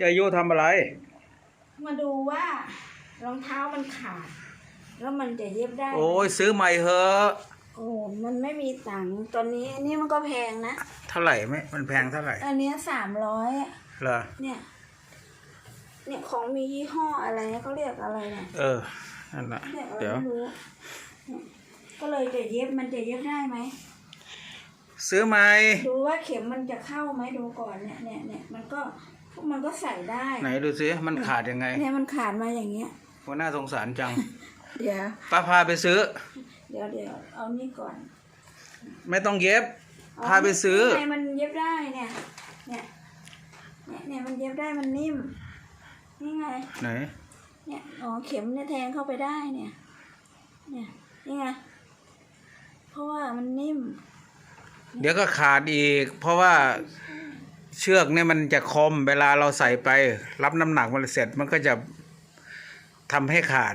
ยายยุทำอะไร มาดูว่ารองเท้ามันขาด แล้วมันจะเย็บได้ไหมโอ้ยซื้อใหม่เหอะโอ้มันไม่มีตังค์ตอนนี้อันนี้มันก็แพงนะ เท่าไหร่ไหมมันแพงเท่าไหร่อันเนี้สามร้อยเหรอเนี่ย เนี่ยของมียี่ห้ออะไรนะเขาเรียกอะไรเนี่ยเออนั่นแหละเรียกอะไรเดี๋ยว ไม่รู้เนี่ยก็เลยจะเย็บมันจะเย็บได้ไหม ซื้อใหม่ดูว่าเข็มมันจะเข้าไหมดูก่อนเนี่ยเนี่ยเนี่ยมันก็มันก็ใส่ได้ไหนดูซิมันขาดยังไงเนี่ยมันขาดมาอย่างเงี้ยว่าน่าสงสารจัง เดี๋ยวป้าพาไปซื้อ เดี๋ยวเดี๋ยวเอานี่ก่อน ไม่ต้องเย็บ พาไปซื้อนี่ไงมันเย็บได้เนี่ย เนี่ยเนี่ยเนี่ยมันเย็บได้มันนิ่ม นี่ไง ไหน เนี่ย อ๋อ เข็มเนี่ยแทงเข้าไปได้เนี่ย เนี่ย นี่ไง เพราะว่ามันนิ่ม เดี๋ยวก็ขาดอีก เพราะว่าเชือกเนี่ยมันจะคมเวลาเราใส่ไป รับน้ำหนักมันเสร็จมันก็จะทำให้ขาด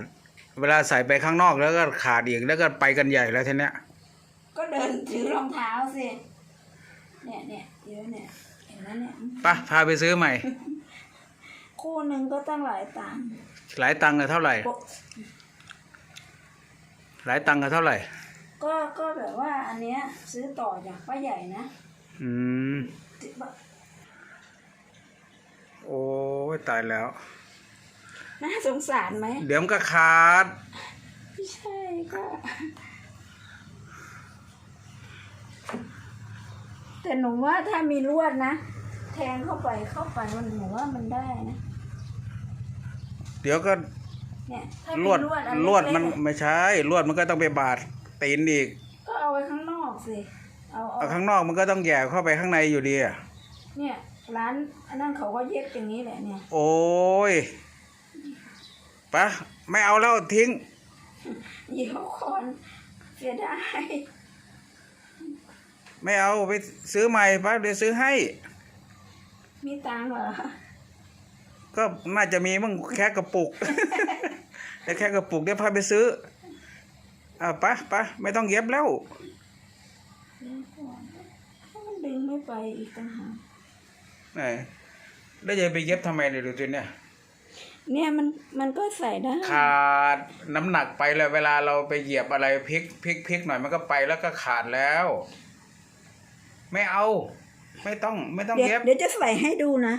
เวลาใส่ไปข้างนอกแล้วก็ขาดอีกแล้วก็ไปกันใหญ่แล้วทีเนี้ยก็เดินถือรองเท้าสิ เนี่ยเนี่ยเดี๋ยวเนี่ยเห็นไหมเนี่ยไปะพาไปซื้อใหม่ คู่หนึ่งก็ตั้งหลายตังค์หลายตังค์อะเท่าไหร่ปกหลายตังค์อะเท่าไหร่ ก็ก็แบบว่าอันเนี้ย ซื้อต่อจากป้าใหญ่นะอืม โอ้ยตายแล้ว น่าสงสารไหมเดี๋ยวมันก็ขาด ไม่ใช่ก็แต่หนูว่าถ้ามีลวดนะ แทงเข้าไปเข้าไปมันหนูว่ามันได้นะ เดี๋ยวก็เนี่ยถ้าลมีวดลวดอันลวดเล็กๆมันอะ ไม่ใช่ ลวดมันก็ต้องไปบาด ตีนอีก ก็เอาไว้ข้างนอกสิ เอาเอาเอาข้างนอกมันก็ต้องแหย่เข้าไปข้างในอยู่ดีอะเนี่ยร้านอันนั้นเขาก็เย็บอย่างนี้แหละเนี่ย โอ้ยปะไม่เอาแล้วทิ้ง เดี๋ยวก่อนเสียดายไม่เอาไปซื้อใหม่ปะเดี๋ยวซื้อให้ มีตังค์เหรอก็น่าจะมีมั่งแค่กระปุก แต่แค่กระปุกเดี๋ยวพาไปซื้อ อ่าปะปะไม่ต้องเย็บแล้วเดี๋ยวก่อนถ้ามันดึงไม่ไปอีกต่างหากไหนแล้วจะไปเย็บทำไมเนี่ยดูสิเนี่ย เนี่ยมันมันก็ใส่ได้ขาดน้ำหนักไปแล้วเวลาเราไปเหยียบอะไรพลิกพลิกพลิกหน่อยมันก็ไปแล้วก็ขาดแล้ว ไม่เอา ไม่ต้องไม่ต้องเดี๋ยวเย็บ เดี๋ยวจะใส่ให้ดูนะ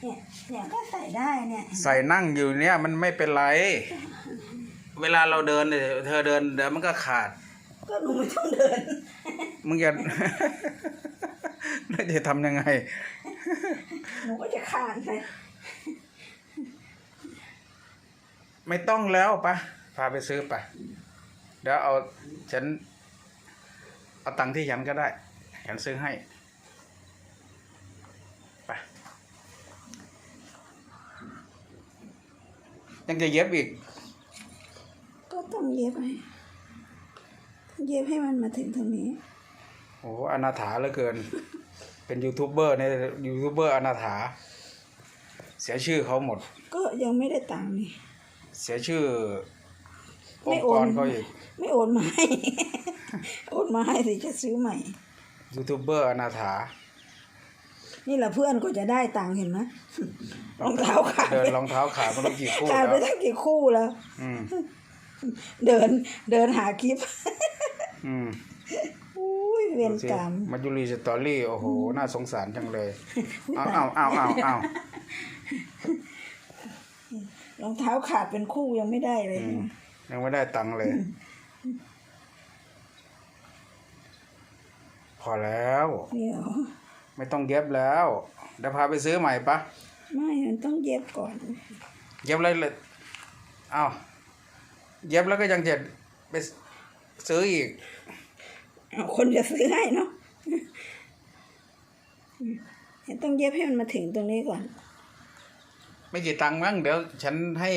เนี่ยเนี่ยก็ใส่ได้เนี่ย ใส่นั่งอยู่เนี่ยมันไม่เป็นไร เวลาเราเดินเนี่ยเธอเดินเดี๋ยวมันก็ขาด ก็หนูไม่ต้องเดิน มึงจะ แล้วจะทำยังไง หนูก็จะคานไปไม่ต้องแล้วปะพาไปซื้อไปเดี๋ยวเอาฉัน เอาตังค์ที่ฉันก็ได้ ฉันซื้อให้ไปยังจะเย็บอีกก็ ต้องเย็บให้เย็บให้มันมาถึงตรงนี้ โอ้อนาถาเหลือเกิน เป็นยูทูบเบอร์เนี่ยยูทูบเบอร์อนาถา เสียชื่อเขาหมด ก็ยังไม่ได้ตังค์นี่ เสียชื่ออไม่งค์โอกรนเขาอีก ไม่โอนมาให้ โอนมาให้สิจะซื้อใหม่ ยูทูบเบอร์อนาถา นี่แหละเพื่อนก็จะได้ตังค์เห็นไหมรองเท้าขาดเดินรองเท้าขาดไม่รู้กี่คู่ขาดแล้วไปตั้งกี่คู่แล้ว อืม เดินเดินหาคลิปอืมอุ้ยเวรกรรมมายุรีสตอรี่โอ้โห น่าสงสารจังเลยเอาเอาเอาเอาเอารองเท้าขาดเป็นคู่ยังไม่ได้เลยอืมยังไม่ได้ตังค์เลย พอแล้วเดี๋ยวไม่ต้องเย็บแล้วเดี๋ยวพาไปซื้อใหม่ปะไม่มันต้องเย็บก่อน เย็บเลยเลยเอา เย็บแล้วก็ยังจะไปซื้ออีกเอาคนจะซื้อให้เนาะต้องเย็บให้มันมาถึงตรงนี้ก่อน ไม่กี่ตังค์มั้งเดี๋ยว ฉันให้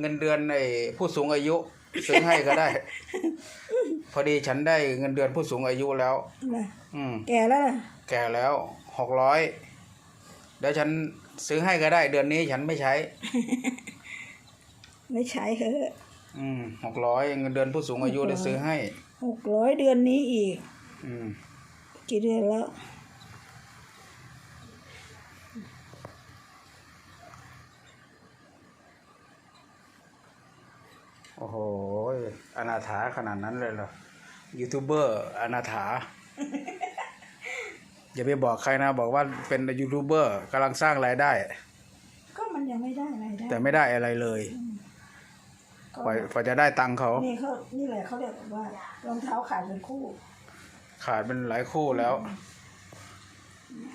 เงินเดือนในผู้สูงอายุ ซื้อให้ก็ได้ พอดีฉันได้เงินเดือนผู้สูงอายุแล้วนะอืมแก่แล้วล่ะแก่แล้วหกร้อยเดี๋ยวฉันซื้อให้ก็ได้ เดือนนี้ฉันไม่ใช้ ไม่ใช้เถอะ หกร้อยเงินเดือนผู้สูงอายุได้ซื้อให้หกร้อยเดือนนี้อีกอกี่เดือนแล้วโอ้โหอนาถาขนาดนั้นเลยเหรอยูทูบเบอร์อนาถา อย่าไปบอกใครนะ บอกว่าเป็นยูทูบเบอร์กำลังสร้างรายได้ ก็มันยังไม่ได้รายได้ แต่ไม่ได้อะไรเลย ก็กว่ากว่าจะได้ตังค์เขา นี่เขานี่แหละเขาเรียกว่ารองเท้าขาดเป็นคู่ ขาดเป็นหลายคู่แล้ว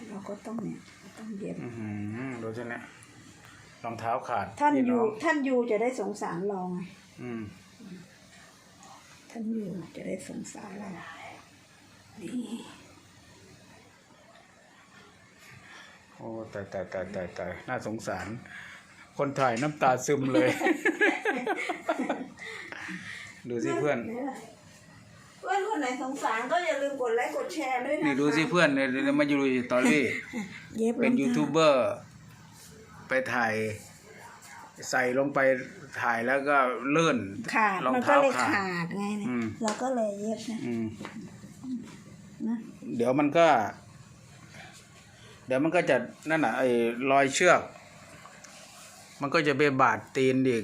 เราก็ต้องเนี่ยต้องเย็บ อื้อหือดูสิเนี่ยรองเท้าขาดท่านพี่ยูองท่านยูจะได้สงสารเราไงอืมท่านยูจะได้สงสารเรานี่โอ้ตายตายตายตายตายน่าสงสาร คนถ่ายน้ำตาซึมเลย ดูสิเพื่อน เพื่อนคนไหนสงสารก็อย่าลืมกดไลค์กดแชร์ด้วยนะนี่ดูสิเพื่อนเนี่ยมาอยู่ในสตอรี่ เย็บเป็นรองท้ายูทูบเบอร์ ไปถ่าย ใส่ลงไปถ่ายแล้วก็เลื่อนขาดรองมันก็เท้าเลยขาด ขาดไงเนี่ยอืม เราก็เลยเย็บนะอืม นะเดี๋ยวมันก็ เดี๋ยวมันก็จะนั่นน่ะไอ้รอยเชือก มันก็จะไปบาดตีนอีก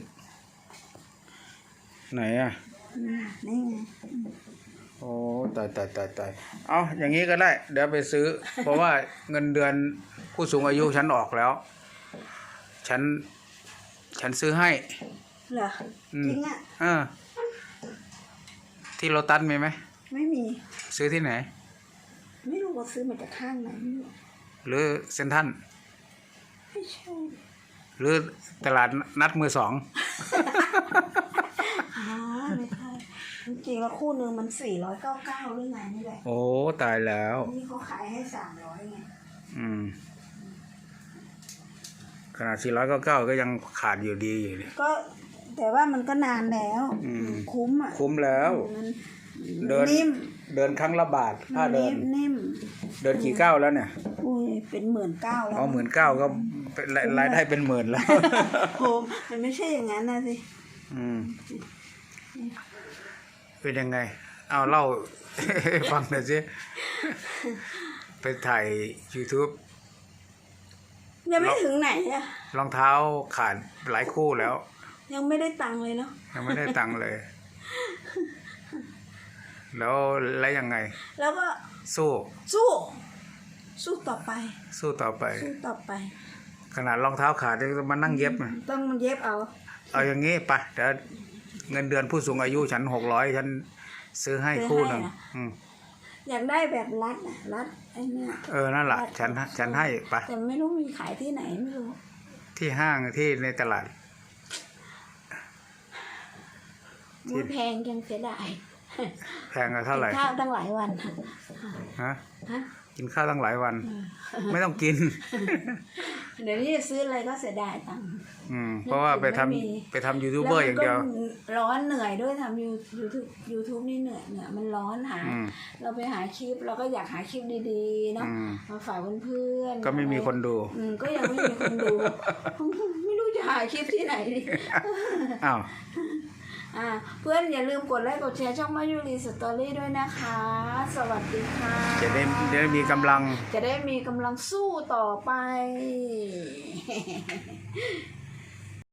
ไหนอะอืมนี่ไงโอ้ตายตายตายตายเอาอย่างนี้ก็ได้ เดี๋ยวไปซื้อ เพราะว่าเงินเดือนผู้สูงอายุฉันออกแล้ว ฉัน ฉันซื้อให้เหรออืมจริงอะเออที่โลตัสมีไหม ไม่มี ซื้อที่ไหน ไม่รู้ว่าซื้อมาจากข้างไหนไม่รู้หรือเซ็นทรัลไม่ใช่ หรือตลาดนัดมือสองอ๋อไม่ใช่ จริงๆแล้วคู่หนึ่งมันสี่ร้อยเก้าเก้าหรือไงนี่แหละ โอ้ตายแล้ว นี่เขาขายให้สามร้อยไง อืม ขนาด499ก็ยังขาดอยู่ดีอยู่เนี่ย ก็แต่ว่ามันก็นานแล้วอืม คุ้มอะคุ้มแล้ว มันเดิน นิ่มเดินครั้งละบาทค่าเดิน นิ่มเดินกี่ก้าวแล้วเนี่ยอุ้ยเป็นหมื่นเก้าแล้ว เอาหมื่นเก้าก็เป็นรายรายได้เป็นหมื่นแล้วโหมันไม่ใช่อย่างนั้นนะสิ อืม เป็นยังไง เอาเล่าให้ฟังหน่อยสิไปถ่าย YouTube ยังไม่ถึงไหนอะรองเท้าขาดหลายคู่แล้ว ยังไม่ได้ตังค์เลยเนาะยังไม่ได้ตังค์เลย แล้วแล้วยังไง แล้วก็สู้ สู้ สู้ต่อไป สู้ต่อไป สู้ต่อไป ขนาดรองเท้าขาดยังต้องมานั่งเย็บน่ะต้องเย็บเอา เอาอย่างงี้ไปะเดี๋ยว เงินเดือนผู้สูงอายุฉันหกร้อยฉันซื้อให้คู่หนึ่งอืมอยากได้แบบรัดนะรัดไอ้เนี่ยเออนั่นแหละฉันฉันให้ไปแต่ไม่รู้มีขายที่ไหนไม่รู้ที่ห้างที่ในตลาดมันแพงจังเสียดายแพงกันเท่าไหร่กินข้าวตั้งหลายวันฮะฮะกินข้าวตั้งหลายวัน ไม่ต้องกิน เดี๋ยวนี้จะซื้ออะไรก็เสียดายตังค์อืมเพราะว่าไปทำไม่มีไปทำยูทูบเบอร์อย่างเดียว แล้มันก็ร้อนเหนื่อยด้วยทำยูยูทูบยูทูบนี่เหนื่อยเนี่ยมันร้อนหา อืม เราไปหาคลิปเราก็อยากหาคลิปดีๆเนาะอืม มาฝากเพื่อนๆก็ไม่มีคนดู อืมก็ยังไม่มีคนดู ไม่รู้จะหาคลิปที่ไหนดีอ้าว อ่าเพื่อนอย่าลืมกดไลค์กดแชร์ช่องมายุรีสตอรี่ด้วยนะคะ สวัสดีค่ะ จะได้จะได้มีกำลัง จะได้มีกำลังสู้ต่อไป